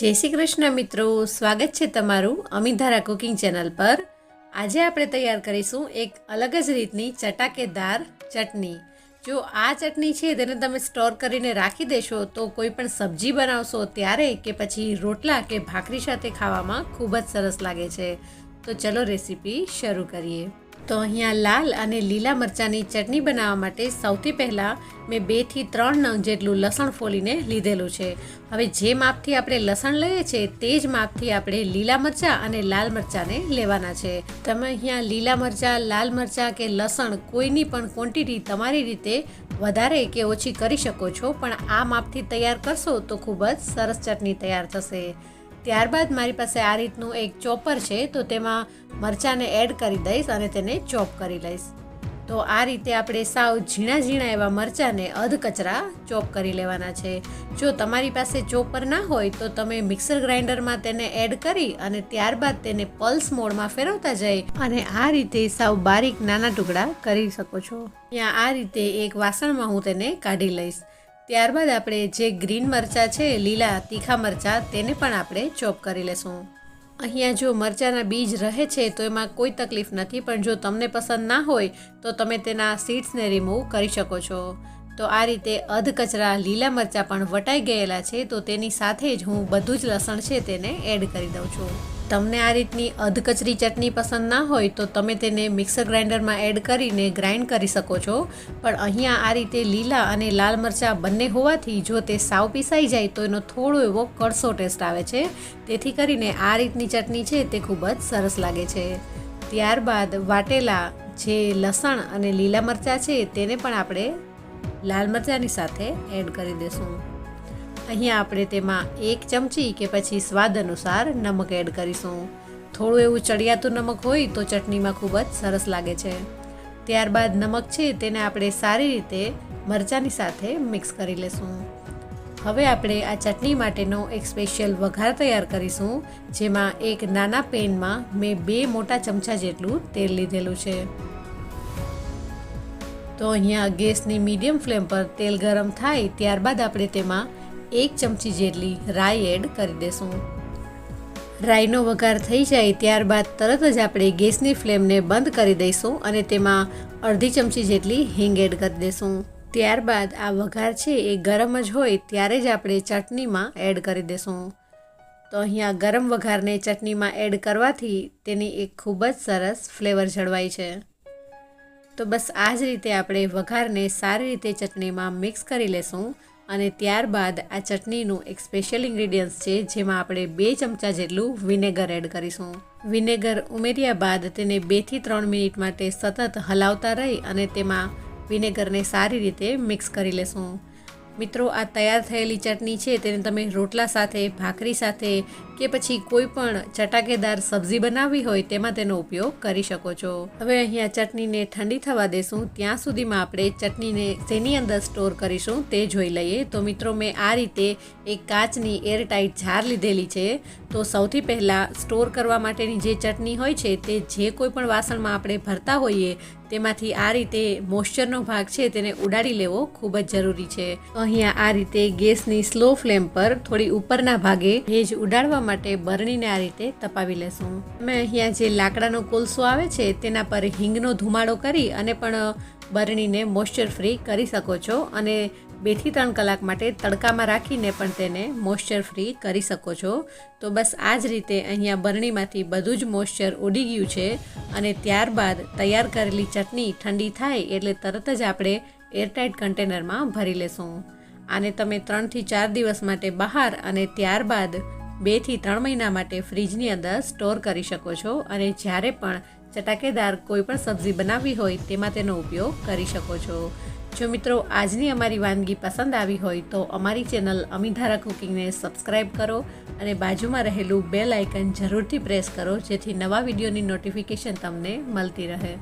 જય શ્રી કૃષ્ણ મિત્રો, સ્વાગત છે તમારું અમીધારા કુકિંગ ચેનલ પર. આજે આપણે તૈયાર કરીશું એક અલગ જ રીતની ચટાકેદાર ચટણી. જો આ ચટણી છે તેને તમે સ્ટોર કરીને રાખી દેશો તો કોઈ પણ સબ્જી બનાવશો ત્યારે કે પછી રોટલા કે ભાખરી સાથે ખાવામાં ખૂબ જ સરસ લાગે છે. તો ચલો રેસીપી શરૂ કરીએ. તો અહીંયા લાલ અને લીલા મરચાંની ચટણી બનાવવા માટે સૌથી પહેલાં મેં બેથી ત્રણ નંગ જેટલું લસણ ફોલીને લીધેલું છે. હવે જે માપથી આપણે લસણ લઈએ છીએ તે જ માપથી આપણે લીલા મરચાં અને લાલ મરચાંને લેવાના છે. તમે અહીંયા લીલા મરચાં, લાલ મરચાં કે લસણ કોઈની પણ ક્વોન્ટિટી તમારી રીતે વધારે કે ઓછી કરી શકો છો, પણ આ માપથી તૈયાર કરશો તો ખૂબ જ સરસ ચટણી તૈયાર થશે. ત્યારબાદ મારી પાસે આ રીતનું એક ચોપર છે, તો તેમાં મરચાંને એડ કરી દઈશ અને તેને ચોપ કરી લઈશ. તો આ રીતે આપણે સાવ ઝીણા ઝીણા એવા મરચાંને અધ કચરા ચોપ કરી લેવાના છે. જો તમારી પાસે ચોપર ના હોય, તો તમે મિક્સર ગ્રાઇન્ડરમાં તેને એડ કરી અને ત્યારબાદ તેને પલ્સ મોડમાં ફેરવતા જઈ અને આ રીતે સાવ બારીક નાના ટુકડા કરી શકો છો. ત્યાં આ રીતે એક વાસણમાં હું તેને કાઢી લઈશ. ત્યારબાદ આપણે જે ગ્રીન મરચાં છે, લીલા તીખા મરચાં, તેને પણ આપણે ચોપ કરી લેશું. અહીંયા જો મરચાંના બીજ રહે છે, તો એમાં કોઈ તકલીફ નથી, પણ જો તમને પસંદ ના હોય, તો તમે તેના સીડ્સને રિમૂવ કરી શકો છો. તો આ રીતે અધ કચરા લીલા મરચાં પણ વટાઈ ગયેલા છે, તો તેની સાથે જ હું બધું જ લસણ છે, તેને એડ કરી દઉં છું. તમને આ રીતની અધકચરી ચટણી પસંદ ના હોય તો તમે તેને મિક્સર ગ્રાઇન્ડરમાં એડ કરીને ગ્રાઇન્ડ કરી શકો છો. પણ અહીંયા આ રીતે લીલા અને લાલ મરચાં બંને હોવાથી જો તે સાવ પીસાઈ જાય તો એનો થોડો એવો કડસો ટેસ્ટ આવે છે. તેથી કરીને આ રીતની ચટણી છે તે ખૂબ જ સરસ લાગે છે. ત્યારબાદ વાટેલા જે લસણ અને લીલા મરચાં છે તેને પણ આપણે લાલ મરચાંની સાથે એડ કરી દઈશું અહીંયા આપણે તેમાં એક ચમચી કે પછી સ્વાદ અનુસાર નમક એડ કરીશું. થોડું એવું ચડિયાતું નમક હોય તો ચટણીમાં ખૂબ જ સરસ લાગે છે. ત્યારબાદ નમક છે તેને આપણે સારી રીતે મરચાંની સાથે મિક્સ કરી લેશું. હવે આપણે આ ચટણી માટેનો એક સ્પેશિયલ વઘાર તૈયાર કરીશું, જેમાં એક નાના પેનમાં મેં બે મોટા ચમચા જેટલું તેલ લીધેલું છે. તો અહીંયા ગેસની મીડિયમ ફ્લેમ પર તેલ ગરમ થાય ત્યારબાદ આપણે તેમાં એક ચમચી જેટલી રાઈ એડ કરી દેશું. રાઈનો વઘાર થઈ જાય ત્યારબાદ તરત જ આપણે ગેસની ફ્લેમને બંધ કરી દઈશું અને તેમાં અડધી ચમચી જેટલી હિંગ એડ કરી દઈશું ત્યારબાદ આ વઘાર છે એ ગરમ જ હોય ત્યારે જ આપણે ચટણીમાં એડ કરી દઈશું તો અહીંયા ગરમ વઘારને ચટણીમાં એડ કરવાથી તેની એક ખૂબ જ સરસ ફ્લેવર જળવાય છે. તો બસ આ જ રીતે આપણે વઘારને સારી રીતે ચટણીમાં મિક્સ કરી લેશું. અને ત્યારબાદ આ ચટણીનું એક સ્પેશિયલ ઇન્ગ્રીડિયન્ટ્સ છે, જેમાં આપણે બે ચમચા જેટલું વિનેગર એડ કરીશું. વિનેગર ઉમેર્યા બાદ તેને બેથી ત્રણ મિનિટ માટે સતત હલાવતા રહી અને તેમાં વિનેગરને સારી રીતે મિક્સ કરી લેશું. મિત્રો, આ તૈયાર થયેલી ચટણી છે, તેને તમે રોટલા સાથે, ભાખરી સાથે કે પછી કોઈ પણ ચટાકેદાર સબ્જી બનાવવી હોય, તેમાં તેનો ઉપયોગ કરી શકો છો. હવે અહીંયા ચટણીને ઠંડી થવા દેશું. ત્યાં સુધીમાં આપણે ચટણીને તેની અંદર સ્ટોર કરીશું, તે જોઈ લઈએ. તો મિત્રો, મેં આ રીતે એક કાચની એરટાઇટ જાર લીધેલી છે. તો સૌથી પહેલાં સ્ટોર કરવા માટેની જે ચટણી હોય છે, તે જે કોઈ પણ વાસણમાં આપણે ભરતા હોઈએ, તેમાંથી આ રીતે મોઇશ્ચરનો ભાગ છે, તેને ઉડાડી લેવો ખૂબ જ જરૂરી છે. અહીંયા આ રીતે ગેસની સ્લો ફ્લેમ પર થોડી ઉપરના ભાગે ભેજ ઉડાડવા માટે બરણીને આ રીતે તપાવી લેશું. અમે અહીંયા જે લાકડાનો કોલસો આવે છે, તેના પર હિંગનો ધુમાડો કરી અને પણ બરણીને મોઇશ્ચર ફ્રી કરી શકો છો અને બેથી ત્રણ કલાક માટે તડકામાં રાખીને પણ તેને મોઇશ્ચર ફ્રી કરી શકો છો. તો બસ આ જ રીતે અહીંયા બરણીમાંથી બધું જ મોઇશ્ચર ઉડી ગયું છે અને ત્યારબાદ તૈયાર કરેલી ચટણી ઠંડી થાય એટલે તરત જ આપણે એરટાઇટ કન્ટેનરમાં ભરી લેશું. આને તમે ત્રણથી ચાર દિવસ માટે બહાર અને ત્યારબાદ બેથી ત્રણ મહિના માટે ફ્રીજની અંદર સ્ટોર કરી શકો છો અને જ્યારે પણ ચટાકેદાર કોઈ પણ સબ્જી બનાવવી હોય તેમાં તેનો ઉપયોગ કરી શકો છો. જો મિત્રો, આજની અમારી વાનગી પસંદ આવી હોય તો અમારી ચેનલ અમીધારા કુકિંગને સબસ્ક્રાઇબ કરો અને બાજુમાં રહેલું બેલ આઇકન જરૂરથી પ્રેસ કરો જેથી નવા વિડીયોની નોટિફિકેશન તમને મળતી રહે.